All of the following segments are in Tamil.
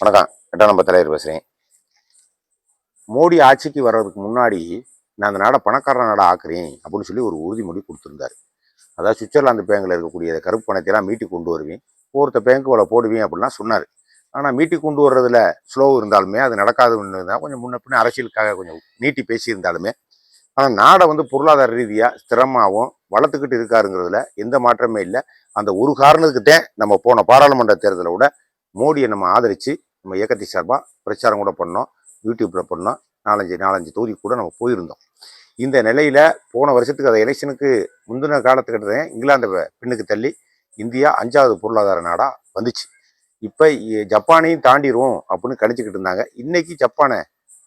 வணக்கம். எட்டாம் நம்பர் தலைவர் பேசுகிறேன் மோடி ஆட்சிக்கு வர்றதுக்கு முன்னாடி நான் அந்த நாடை பணக்கார நாடாக ஆக்குறேன் அப்படின்னு சொல்லி ஒரு உறுதிமொழி கொடுத்துருந்தாரு. அதாவது சுவிட்சர்லாந்து பேங்கில் இருக்கக்கூடிய கருப்பு பணத்தையெல்லாம் மீட்டி கொண்டு வருவேன். ஒருத்த பேங்க்கு இவ்வளோ போடுவேன் அப்படிலாம் சொன்னார். ஆனால் மீட்டி கொண்டு வர்றதுல ஸ்லோ இருந்தாலுமே அது நடக்காதுன்னு தான் கொஞ்சம் முன்ன பின்ன அரசியலுக்காக கொஞ்சம் நீட்டி பேசியிருந்தாலுமே ஆனால் நாடை வந்து பொருளாதார ரீதியாக ஸ்திரமாகவும் வளர்த்துக்கிட்டு இருக்காருங்கிறதுல எந்த மாற்றமே இல்லை. அந்த ஒரு காரணத்துக்கிட்டே நம்ம போன பாராளுமன்ற தேர்தலை விட மோடியை நம்ம ஆதரித்து நம்ம இயக்கத்தை சார்பாக பிரச்சாரம் கூட பண்ணோம். யூடியூப்பில் பண்ணோம். நாலஞ்சு நாலஞ்சு தொகுதி கூட நம்ம போயிருந்தோம். இந்த நிலையில் போன வருஷத்துக்கு அதை எலெக்ஷனுக்கு முந்தின காலத்துக்கிட்ட இங்கிலாந்து பின்னுக்கு தள்ளி இந்தியா அஞ்சாவது பொருளாதார நாடாக வந்துச்சு. இப்போ ஜப்பானையும் தாண்டிடுவோம் அப்படின்னு கணிச்சுக்கிட்டு இருந்தாங்க. இன்னைக்கு ஜப்பானை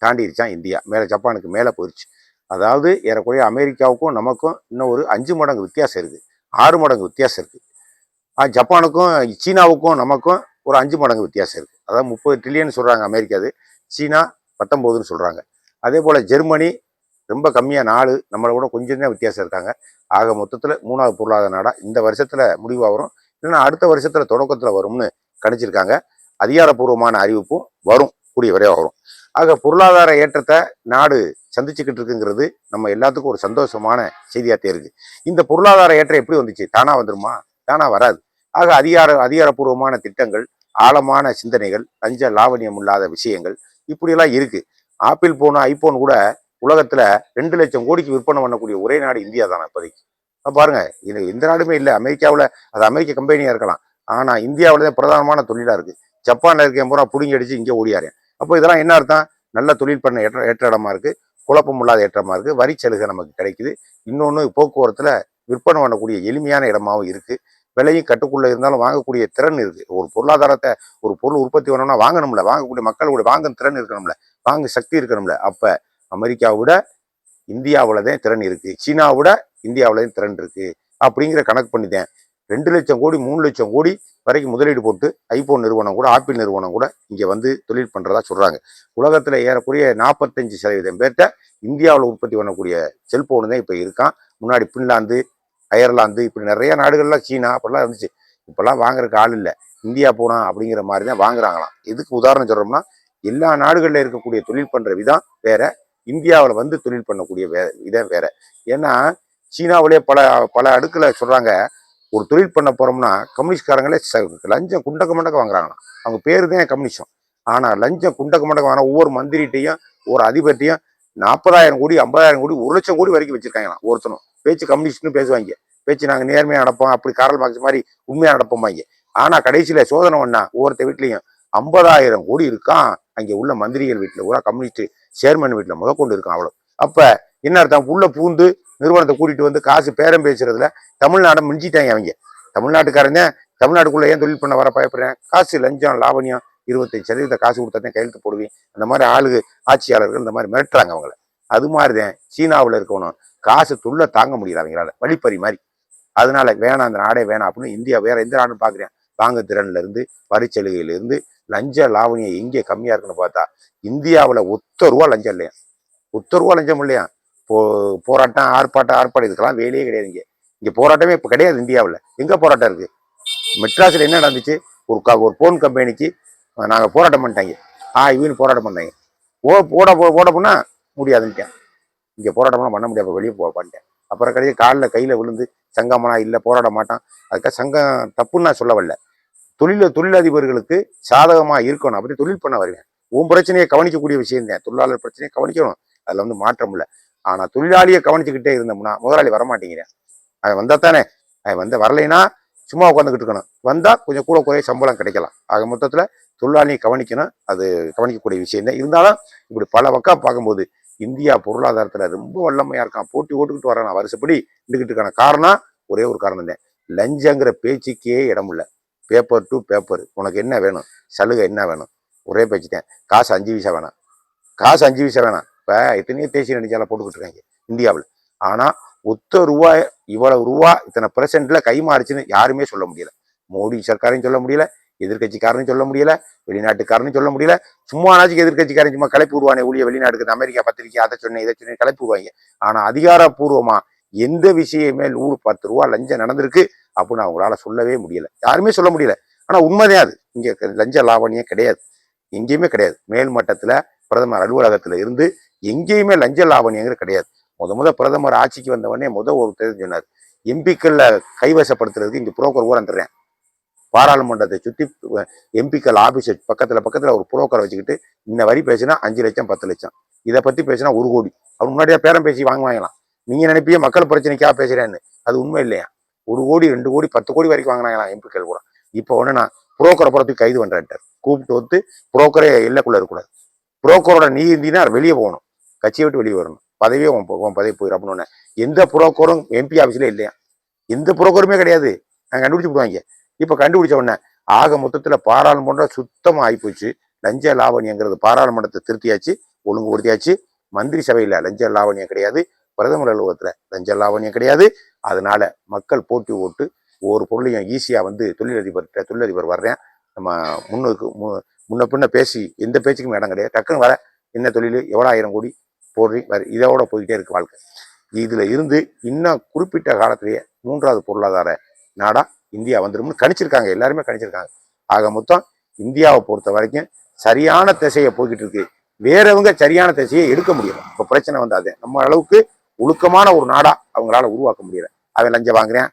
தாண்டிடுச்சான் இந்தியா? மேலே ஜப்பானுக்கு மேலே போயிடுச்சு அதாவது ஏறக்குறைய அமெரிக்காவுக்கும் நமக்கும் இன்னும் ஒரு அஞ்சு மடங்கு வித்தியாசம் இருக்குது ஆறு மடங்கு வித்தியாசம் இருக்குது ஜப்பானுக்கும் சீனாவுக்கும் நமக்கும் ஒரு அஞ்சு மடங்கு வித்தியாசம் இருக்குது அதாவது முப்பது ட்ரில்லியன் சொல்கிறாங்க அமெரிக்காது சீனா பத்தொம்போதுன்னு சொல்கிறாங்க அதே போல் ஜெர்மனி ரொம்ப கம்மியாக நாலு நம்மளை விட கொஞ்சம் தான் வித்தியாசம் இருக்காங்க. ஆக மொத்தத்தில் மூணாவது பொருளாதார நாடாக இந்த வருஷத்தில் முடிவாக வரும். இல்லைன்னா அடுத்த வருஷத்தில் தொடக்கத்தில் வரும்னு கணிச்சிருக்காங்க. அதிகாரப்பூர்வமான அறிவிப்பும் வரும். கூடிய விரைவாக வரும். ஆக பொருளாதார ஏற்றத்தை நாடு சந்திச்சுக்கிட்டு இருக்குங்கிறது நம்ம எல்லாத்துக்கும் ஒரு சந்தோஷமான செய்தியாக இருக்கு இந்த பொருளாதார ஏற்றம் எப்படி வந்துச்சு? தானாக வந்துருமா? தானா வராது. ஆக அதிகார அதிகாரப்பூர்வமான திட்டங்கள் ஆழமான சிந்தனைகள் லஞ்ச லாவணியம் இல்லாத விஷயங்கள் இப்படியெல்லாம் இருக்குது ஆப்பிள் போன ஐபோன் கூட உலகத்தில் ரெண்டு லட்சம் கோடிக்கு விற்பனை பண்ணக்கூடிய ஒரே நாடு இந்தியா தானே இப்போதைக்கு. பாருங்கள் இது எந்த நாடுமே இல்லை. அமெரிக்காவில் அது அமெரிக்க கம்பெனியாக இருக்கலாம். ஆனால் இந்தியாவில் தான் பிரதானமான தொழிலாக இருக்குது ஜப்பானில் இருக்க பூரா புடுங்கி அடிச்சு இங்கே ஓடியாரேன். அப்போ இதெல்லாம் என்ன அர்த்தம்? நல்ல தொழில் பண்ண ஏற்ற ஏற்ற இடமா இருக்குது குழப்பம் இல்லாத ஏற்றமாக இருக்குது வரி சலுகை நமக்கு கிடைக்குது. இன்னொன்று போக்குவரத்தில் விற்பனை பண்ணக்கூடிய எளிமையான இடமாவும் இருக்குது விலையும் கட்டுக்குள்ளே இருந்தாலும் வாங்கக்கூடிய திறன் இருக்குது ஒரு பொருளாதாரத்தை ஒரு பொருள் உற்பத்தி பண்ணணும்னா வாங்கணும்ல. வாங்கக்கூடிய மக்களுடைய வாங்கும் திறன் இருக்கணும்ல. வாங்க சக்தி இருக்கணும்ல. அப்போ அமெரிக்காவை விட இந்தியாவில் தான் திறன் இருக்குது சீனாவை விட இந்தியாவில் தான் திறன் இருக்குது அப்படிங்கிற கணக்கு பண்ணிட்டேன். ரெண்டு லட்சம் கோடி மூணு லட்சம் கோடி வரைக்கும் முதலீடு போட்டு ஐபோன் நிறுவனம் கூட ஆப்பிள் நிறுவனம் கூட இங்கே வந்து தொழில் பண்ணுறதா சொல்கிறாங்க உலகத்தில் ஏறக்குறைய நாற்பத்தஞ்சு சதவீதம் பேர்கிட்ட இந்தியாவில் உற்பத்தி பண்ணக்கூடிய செல்ஃபோனு தான் இப்போ இருக்கான். முன்னாடி பின்லாந்து அயர்லாந்து இப்படி நிறைய நாடுகள்லாம் சீனா அப்படிலாம் இருந்துச்சு. இப்போல்லாம் வாங்குறதுக்கு ஆள் இல்லை. இந்தியா போனா அப்படிங்கிற மாதிரி தான் வாங்குறாங்களாம். எதுக்கு உதாரணம் சொல்கிறோம்னா எல்லா நாடுகளில் இருக்கக்கூடிய தொழில் பண்ணுற விதம் வேற இந்தியாவில் வந்து தொழில் பண்ணக்கூடிய வே இதை வேற. ஏன்னா சீனாவிலே பல பல அடுக்கில் சொல்கிறாங்க ஒரு தொழில் பண்ண போகிறோம்னா கம்யூனிஸ்ட்காரங்களே ச- லஞ்சம் குண்டக்க மண்டக்க வாங்குறாங்களாம். அவங்க பேர் தான் கம்யூனிஸ்டம் ஆனால் லஞ்சம் குண்டக்க மண்டக்க வாங்கினா ஒவ்வொரு மந்திரிட்டையும் ஒரு அதிபர்ட்டையும் நாற்பதாயிரம் கோடி ஐம்பதாயிரம் கோடி ஒரு லட்சம் கோடி வரைக்கும் வச்சிருக்காங்களாம் ஒருத்தனும் பேச்சு கம்யூனிஸ்ட்னு பேசுவாங்க. பேச்சு நாங்கள் நேர்மையாக நடப்போம் அப்படி காரல் மார்க்ஸ் மாதிரி உண்மையாக நடப்போமாங்க ஆனால் கடைசியில் சோதனை ஒன்றா ஒவ்வொருத்த வீட்லேயும் ஐம்பதாயிரம் கோடி இருக்கான் அங்கே உள்ள மந்திரிகள் வீட்டில் பூரா கம்யூனிஸ்ட் சேர்மன் வீட்டில் முதற்கொண்டு இருக்கான் அவ்வளோ அப்போ என்ன அர்த்தம்? உள்ள பூந்து நிறுவனத்தை கூட்டிகிட்டு வந்து காசு பேரம் பேசுறதுல தமிழ்நாடை மிஞ்சிட்டாங்க அவங்க. தமிழ்நாட்டுக்காரங்க தமிழ்நாட்டுக்குள்ளே ஏன் தொழில் பண்ண வர பயப்படுறேன்? காசு லஞ்சம் லாவணியம் இருபத்தஞ்சு சதவீத காசு கொடுத்தா கையெழுத்து போடுவேன். அந்த மாதிரி ஆளுகு ஆட்சியாளர்கள் இந்த மாதிரி மிரட்டுறாங்க அவங்கள. அது மாதிரி தான் சீனாவில் இருக்கணும் காசு துள்ள தாங்க முடியல அவங்களால. வழிப்பறி மாதிரி. அதனால வேணாம் அந்த நாடே வேணாம் அப்படின்னு இந்தியா வேற எந்த நாடும் பார்க்குறேன் வாங்க திறன்லேருந்து வரிச்சலுகையிலேருந்து லஞ்ச லாவணியம் எங்கே கம்மியாக இருக்குன்னு பார்த்தா இந்தியாவில் ஒத்த ரூபா லஞ்சம் இல்லையா? ஒத்த ரூபா லஞ்சம் இல்லையா? போ போராட்டம் ஆர்ப்பாட்டம் ஆர்ப்பாட்டம் இதுக்கெல்லாம் வேலையே கிடையாது இங்கே. இங்கே போராட்டமே இப்போ கிடையாது இந்தியாவில். எங்கே போராட்டம் இருக்குது மெட்ராஸில் என்ன நடந்துச்சு? ஒரு க ஒரு ஃபோன் கம்பெனிக்கு நாங்கள் போராட்டம் பண்ணிட்டாங்க. ஆ இவனு போராட்டம் பண்ணாங்க. ஓ போட போ- போட போனால் முடியாதுன்ட்டேன் இங்கே போராட்டம்லாம் பண்ண முடியாது வெளியே போ பண்ணிட்டேன். அப்புறம் கிடையாது காலில் கையில் விழுந்து சங்கம்னா இல்லை போராட மாட்டான். அதுக்காக சங்கம் தப்புன்னு நான் சொல்ல வரல. தொழில தொழிலதிபர்களுக்கு சாதகமாக இருக்கணும். அப்படி தொழில் பண்ண வருவேன் உன் பிரச்சனையை கவனிக்கக்கூடிய விஷயம் தான். தொழிலாளர் பிரச்சனையை கவனிக்கணும். அதில் வந்து மாற்றம் இல்லை. ஆனால் தொழிலாளியை கவனிச்சுக்கிட்டே இருந்தோம்னா முதலாளி வரமாட்டேங்கிறேன் அவன் வந்தால் தானே. அவன் வந்து வரலைன்னா சும்மா உட்காந்துக்கிட்டு இருக்கணும். வந்தால் கொஞ்சம் கூட குறைய சம்பளம் கிடைக்கலாம். ஆக மொத்தத்தில் தொழிலாளியை கவனிக்கணும். அது கவனிக்கக்கூடிய விஷயம் தான் இருந்தாலும் இப்படி பல பக்கம் பார்க்கும்போது இந்தியா பொருளாதாரத்தில் ரொம்ப வல்லமையாக இருக்கான். போட்டி ஓட்டுக்கிட்டு வரான் வருஷப்படி இருந்துகிட்டு இருக்கான காரணம் ஒரே ஒரு காரணம் தான். லஞ்சங்கிற பேச்சுக்கே இடம் இல்லை. பேப்பர் டு பேப்பர் உனக்கு என்ன வேணும்? சலுகை என்ன வேணும்? ஒரே பேச்சு தான். காசு அஞ்சு வீசா வேணாம். காசு அஞ்சு வீசா வேணாம். இப்போ எத்தனையோ தேசிய நெடுஞ்சாலை போட்டுக்கிட்டு இருக்காங்க இந்தியாவில். ஆனால் ஒத்த ரூபாய் இவ்வளவு ரூபா இத்தனை பர்சன்ட்ல கை மாறிச்சுன்னு யாருமே சொல்ல முடியல. மோடி சர்க்காரையும் சொல்ல முடியல. எதிர்க்கட்சிக்காரனும் சொல்ல முடியல வெளிநாட்டுக்காரனும் சொல்ல முடியல. சும்மா நாச்சுக்கு எதிர்க்கட்சிக்காரன் சும்மா கலைப்பு விடுவானே ஊழிய வெளிநாட்டுக்கு அமெரிக்கா பத்திரிக்கை அதை சொன்னேன் இதை சொன்னேன் கலைப்பு விடுவாங்க. ஆனா அதிகாரப்பூர்வமா எந்த விஷயமே நூறு பத்து ரூபா லஞ்சம் நடந்திருக்கு அப்படின்னு அவங்களால சொல்லவே முடியல. யாருமே சொல்ல முடியல. ஆனா உண்மைதான் அது. இங்க லஞ்ச லாவணியம் கிடையாது. எங்கேயுமே கிடையாது. மேல் மட்டத்தில் பிரதமர் அலுவலகத்துல இருந்து எங்கேயுமே லஞ்ச லாவணியங்கிறது கிடையாது. முத முத பிரதமர் ஆட்சிக்கு வந்தவொடனே முத ஒரு தேர்தல் சொன்னார் கைவசப்படுத்துறதுக்கு இங்க புரோக்கர் ஊரம் தர்றேன். பாராளுமன்றத்தை சுற்றி எம்பிக்கள் ஆஃபீஸ் பக்கத்தில் பக்கத்தில் ஒரு புரோக்கரை வச்சுக்கிட்டு இந்த வரி பேசினா அஞ்சு லட்சம் பத்து லட்சம். இதை பற்றி பேசினா ஒரு கோடி. அவர் முன்னாடியே பேரம் பேசி வாங்க வாங்கலாம். நீங்கள் நினைப்பிய மக்கள் பிரச்சனைக்காக பேசுகிறேன்னு அது உண்மை இல்லையா? ஒரு கோடி ரெண்டு கோடி பத்து கோடி வரைக்கும் வாங்கினாங்களாம் எம்பிக்கள் கூட? இப்போ ஒன்று நான் புரோக்கரை புறத்துக்கு கைது பண்ணுறேன்ட்டார் கூப்பிட்டு வந்து புரோக்கரே எல்லைக்குள்ளே இருக்கக்கூடாது. புரோக்கரோட நீ இருந்தீங்கன்னா வெளியே போகணும். கட்சியை விட்டு வெளியே வரணும். பதவியே உன் உன் பதவி போயிடும் அப்படின்னு எந்த புரோக்கரும் எம்பி ஆஃபீஸில் இல்லையா? எந்த புரோக்கருமே கிடையாது. நாங்கள் கண்டுபிடிச்சி விடுவாங்க. இப்போ கண்டுபிடிச்ச உடனே ஆக மொத்தத்தில் பாராளுமன்றம் சுத்தமாக ஆகிப்போச்சு லஞ்ச லாவணியங்கிறது பாராளுமன்றத்தை திருத்தியாச்சு ஒழுங்குபடுத்தியாச்சு. மந்திரி சபையில் லஞ்ச லாவணியம் கிடையாது. பிரதமர் அலுவலகத்தில் லஞ்ச லாவணியம் கிடையாது. அதனால மக்கள் போட்டி ஓட்டு ஒவ்வொரு பொருளையும் ஈஸியாக வந்து தொழிலதிபர்கிட்ட தொழிலதிபர் வர்றேன். நம்ம முன்னுக்கு மு- முன்ன பின்ன பேசி எந்த பேச்சுக்கும் இடம் கிடையாது. டக்குன்னு வர என்ன தொழில் எவ்வளோ ஆயிரம் கோடி போடுறீங்க வர இதோட போய்கிட்டே இருக்கு வாழ்க்கை. இதில் இருந்து இன்னும் குறிப்பிட்ட காலத்திலேயே மூன்றாவது பொருளாதார நாடா இந்தியா வந்துரும்னு கணிச்சிருக்காங்க. எல்லாருமே கணிச்சிருக்காங்க. ஆக மொத்தம் இந்தியாவை பொறுத்த வரைக்கும் சரியான திசையை போய்கிட்டு இருக்கு. வேறவங்க சரியான திசையை எடுக்க முடியல. இப்போ பிரச்சனை வந்தாது. நம்ம அளவுக்கு ஒழுக்கமான ஒரு நாடா அவங்களால உருவாக்க முடியல. அவன் லஞ்சம் வாங்குறேன்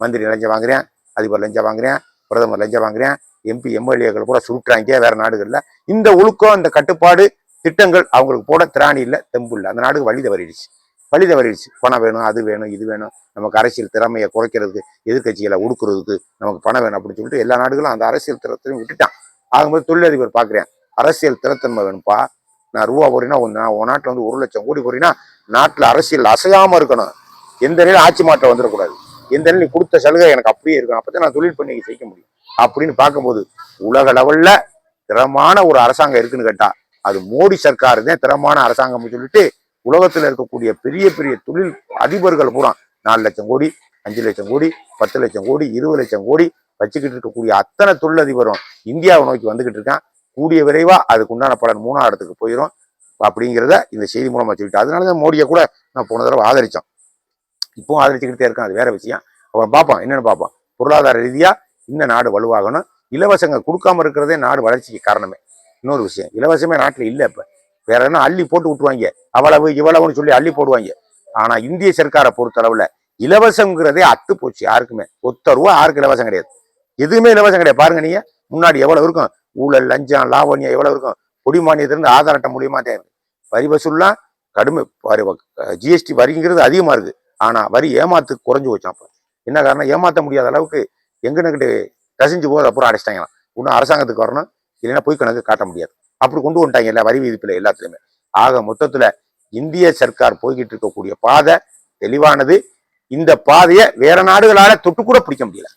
மந்திரி லஞ்சம் வாங்குறேன் அதிபர் லஞ்சம் வாங்குறேன் பிரதமர் லஞ்சம் வாங்குறேன் எம்பி எம்எல்ஏக்கள் கூட சுருட்டுறாங்க வேற நாடுகள்ல. இந்த ஒழுக்கம் இந்த கட்டுப்பாடு திட்டங்கள் அவங்களுக்கு போட திராணி இல்லை தெம்பு இல்லை. அந்த நாடுக்கு வழி தவறிடுச்சு. வழி தவறிடுச்சு பணம் வேணும் அது வேணும் இது வேணும். நமக்கு அரசியல் திறமையை குறைக்கிறதுக்கு எதிர்க்கட்சிகளை ஒடுக்குறதுக்கு நமக்கு பணம் வேணும் அப்படின்னு சொல்லிட்டு எல்லா நாடுகளும் அந்த அரசியல் திறத்தையும் விட்டுட்டான். ஆகும்போது தொழிலதிபர் பார்க்குறேன். அரசியல் திறத்தன்மை வேணும்ப்பா. நான் ரூபா போறீங்கன்னா உன் நான் உன் நாட்டில் வந்து ஒரு லட்சம் கோடி போறீங்கன்னா நாட்டில் அரசியல் அசையாமல் இருக்கணும். எந்த நிலையில் ஆட்சி மாற்றம் வந்துடக்கூடாது. எந்த நிலையில் கொடுத்த சலுகை எனக்கு அப்படியே இருக்கணும். அப்பதான் நான் தொழில் பண்ணி செய்ய முடியும். அப்படின்னு பார்க்கும்போது உலக லெவலில் திறமான ஒரு அரசாங்கம் இருக்குன்னு கேட்டால் அது மோடி சர்க்கார் தான் திறமான அரசாங்கம்னு சொல்லிட்டு உலகத்துல இருக்கக்கூடிய பெரிய பெரிய தொழில் அதிபர்கள் பூரா நாலு லட்சம் கோடி அஞ்சு லட்சம் கோடி பத்து லட்சம் கோடி இருபது லட்சம் கோடி வச்சுக்கிட்டு இருக்கக்கூடிய அத்தனை தொழிலதிபரும் இந்தியாவை நோக்கி வந்துகிட்டு இருக்கான். கூடிய விரைவா அதுக்கு உண்டான பலன் மூணாவது இடத்துக்கு போயிடும் அப்படிங்கிறத இந்த செய்தி மூலமா சொல்லிட்டு அதனாலதான் மோடியை கூட நான் போன தடவை ஆதரிச்சோம். இப்பவும் ஆதரிச்சுக்கிட்டே இருக்கேன். அது வேற விஷயம். அப்புறம் பார்ப்போம். என்னன்னு பார்ப்போம். பொருளாதார ரீதியா இந்த நாடு வலுவாகணும். இலவசங்க கொடுக்காம இருக்கிறதே நாடு வளர்ச்சிக்கு காரணமே. இன்னொரு விஷயம். இலவசமே நாட்டில் இல்லை இப்போ. வேற என்ன அள்ளி போட்டு விட்டுருவாங்க. அவ்வளவு இவ்வளவுன்னு சொல்லி அள்ளி போடுவாங்க. ஆனா இந்திய சர்க்காரை பொறுத்தளவுல இலவசங்கிறதே அத்து போச்சு யாருக்குமே. ஒத்த ரூபா யாருக்கு இலவசம் கிடையாது. எதுவுமே இலவசம் கிடையாது. பாருங்க நீங்க முன்னாடி எவ்வளவு இருக்கும்? ஊழல் லஞ்சம் லாவண்யம் எவ்வளவு இருக்கும்? குடி மானியத்திலிருந்து ஆதார் அட்டை மூலியமா தேவை வரி வசூல்லாம் கடுமை. ஜிஎஸ்டி வரிங்கிறது அதிகமா இருக்கு. ஆனா வரி ஏமாத்து குறைஞ்சு போச்சான் என்ன காரணம்? ஏமாத்த முடியாத அளவுக்கு எங்கன்னுக்கிட்டு கசிஞ்சு போது அப்புறம் அடைச்சிட்டாங்களாம். இன்னும் அரசாங்கத்துக்கு வரணும். இல்லைன்னா பொய் கணக்கு காட்ட முடியாது. அப்படி கொண்டு வந்துட்டாங்க எல்லா வரி விதிப்புல எல்லாத்துலையுமே. ஆக மொத்தத்துல இந்திய சர்க்கார் போய்கிட்டு இருக்கக்கூடிய பாதை தெளிவானது. இந்த பாதையை வேற நாடுகளால தொட்டு கூட பிடிக்க முடியல.